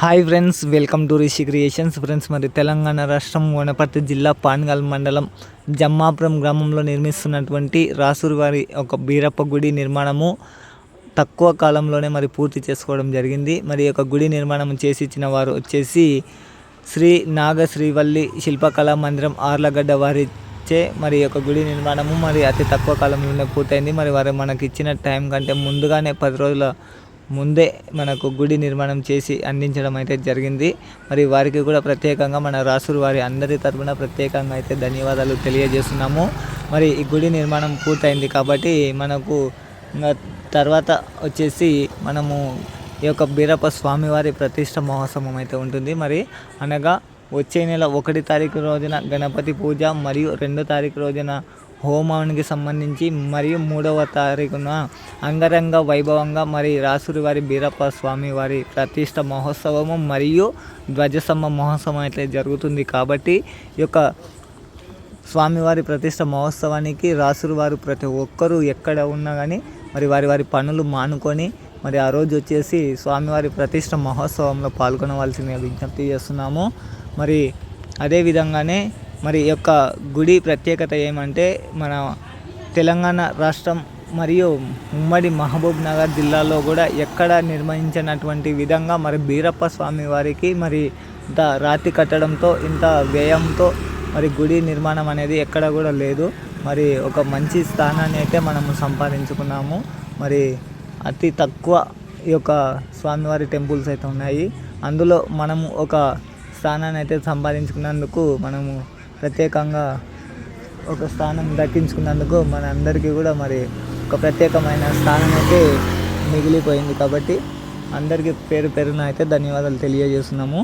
Hi friends welcome to Rishi creations friends మరి తెలంగాణ రాష్ట్రం వనపర్తి జిల్లా పాన్గల్ మండలం జమ్మాపురం గ్రామంలో నిర్మిస్తున్నటువంటి రాసూరు వారి ఒక బీరప్ప గుడి నిర్మాణము తక్కువ కాలంలోనే మరి పూర్తి చేసుకోవడం జరిగింది. మరి ఒక యొక్క గుడి నిర్మాణం చేసి ఇచ్చిన వారు వచ్చేసి శ్రీ నాగ శ్రీవల్లి శిల్పకళా మందిరం ఆర్లగడ్డ వారిచే మరి ఒక యొక్క గుడి నిర్మాణము మరి అతి తక్కువ కాలంలోనే పూర్తయింది. మరి వారు మనకి ఇచ్చిన టైం కంటే ముందుగానే పది రోజుల ముందే మనకు గుడి నిర్మాణం చేసి అందించడం అయితే జరిగింది. మరి వారికి కూడా ప్రత్యేకంగా మన రాసురు వారి అందరి తరపున ప్రత్యేకంగా అయితే ధన్యవాదాలు తెలియజేస్తున్నాము. మరి ఈ గుడి నిర్మాణం పూర్తయింది కాబట్టి మనకు తర్వాత వచ్చేసి మనము ఈ యొక్క బీరప్ప స్వామివారి ప్రతిష్ట మహోత్సవం అయితే ఉంటుంది. మరి అనగా వచ్చే నెల ఒకటి తారీఖు రోజున గణపతి పూజ మరియు రెండో తారీఖు రోజున హోమానికి సంబంధించి మరియు మూడవ తారీఖున అంగరంగ వైభవంగా మరి రాసురి వారి బీరప్ప స్వామి వారి ప్రతిష్ట మహోత్సవము మరియు ధ్వజస్తంభ మహోత్సవం అయితే జరుగుతుంది కాబట్టి ఈ యొక్క స్వామివారి ప్రతిష్ట మహోత్సవానికి రాసురు వారు ప్రతి ఒక్కరూ ఎక్కడ ఉన్నా కానీ మరి వారి వారి పనులు మానుకొని మరి ఆ రోజు వచ్చేసి స్వామివారి ప్రతిష్ట మహోత్సవంలో పాల్గొనవలసిందిగా విజ్ఞప్తి చేస్తున్నాము. మరి అదే విధంగానే మరి ఈ యొక్క గుడి ప్రత్యేకత ఏమంటే మన తెలంగాణ రాష్ట్రం మరియు ఉమ్మడి మహబూబ్ నగర్ జిల్లాలో కూడా ఎక్కడ నిర్మించినటువంటి విధంగా మరి బీరప్ప స్వామి వారికి మరి ఇంత రాతి కట్టడంతో ఇంత వ్యయంతో మరి గుడి నిర్మాణం అనేది ఎక్కడ కూడా లేదు. మరి ఒక మంచి స్థానాన్ని అయితే మనము సంపాదించుకున్నాము. మరి అతి తక్కువ ఈ యొక్క స్వామివారి టెంపుల్స్ అయితే ఉన్నాయి. అందులో మనము ఒక స్థానాన్ని అయితే సంపాదించుకున్నందుకు మనము ప్రత్యేకంగా ఒక స్థానం దక్కించుకున్నందుకు మన అందరికీ కూడా మరి ఒక ప్రత్యేకమైన స్థానం అయితే మిగిలిపోయింది కాబట్టి అందరికీ పేరు పేరున అయితే ధన్యవాదాలు తెలియజేస్తున్నాము.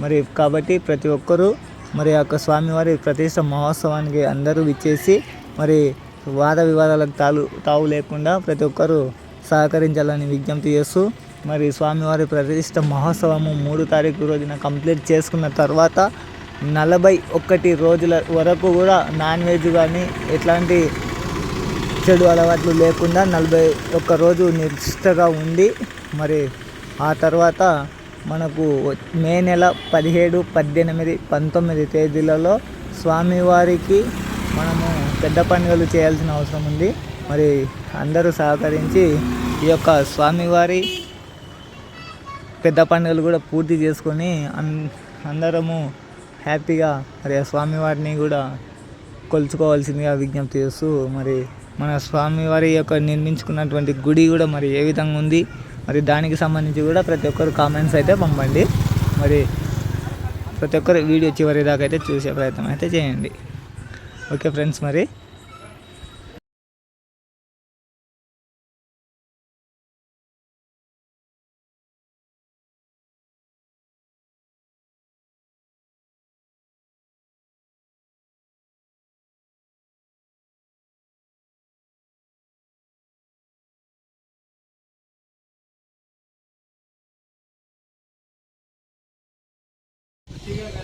మరి కాబట్టి ప్రతి ఒక్కరూ మరి యొక్క స్వామివారి ప్రతిష్ట మహోత్సవానికి అందరూ విచ్చేసి మరి వాద వివాదాలకు తాలు తావు లేకుండా ప్రతి ఒక్కరూ సహకరించాలని విజ్ఞప్తి చేస్తూ మరి స్వామివారి ప్రతిష్ట మహోత్సవము మూడు తారీఖు రోజున కంప్లీట్ చేసుకున్న తర్వాత నలభై ఒక్కటి రోజుల వరకు కూడా నాన్ వెజ్ కానీ ఎట్లాంటి చెడు అలవాట్లు లేకుండా నలభై ఒక్క రోజు నిర్దిష్టగా ఉండి మరి ఆ తర్వాత మనకు మే నెల పదిహేడు పద్దెనిమిది పంతొమ్మిది తేదీలలో స్వామివారికి మనము పెద్ద పండుగలు చేయాల్సిన అవసరం ఉంది. మరి అందరూ సహకరించి ఈ యొక్క స్వామివారి పెద్ద పండుగలు కూడా పూర్తి చేసుకొని అందరము హ్యాపీగా మరి ఆ స్వామివారిని కూడా కొలుచుకోవాల్సిందిగా విజ్ఞప్తి చేస్తూ మరి మన స్వామివారి యొక్క నిర్మించుకున్నటువంటి గుడి కూడా మరి ఏ విధంగా ఉంది మరి దానికి సంబంధించి కూడా ప్రతి ఒక్కరు కామెంట్స్ అయితే పంపండి. మరి ప్రతి ఒక్కరు వీడియో చివరి దాకా అయితే చూసే ప్రయత్నం అయితే చేయండి. ఓకే ఫ్రెండ్స్ మరి. ఎక్కడ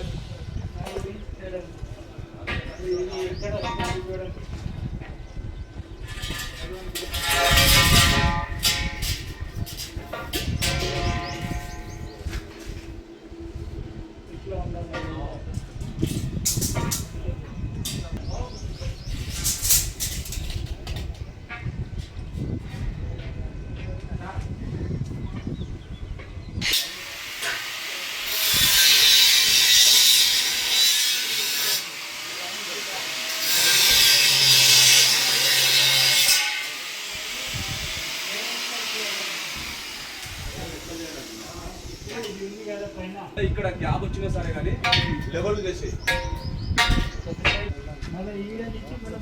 ఇక్కడ క్యాబ్ వచ్చినా సరే కానీ లెవెల్ చేసి. ఇప్పుడు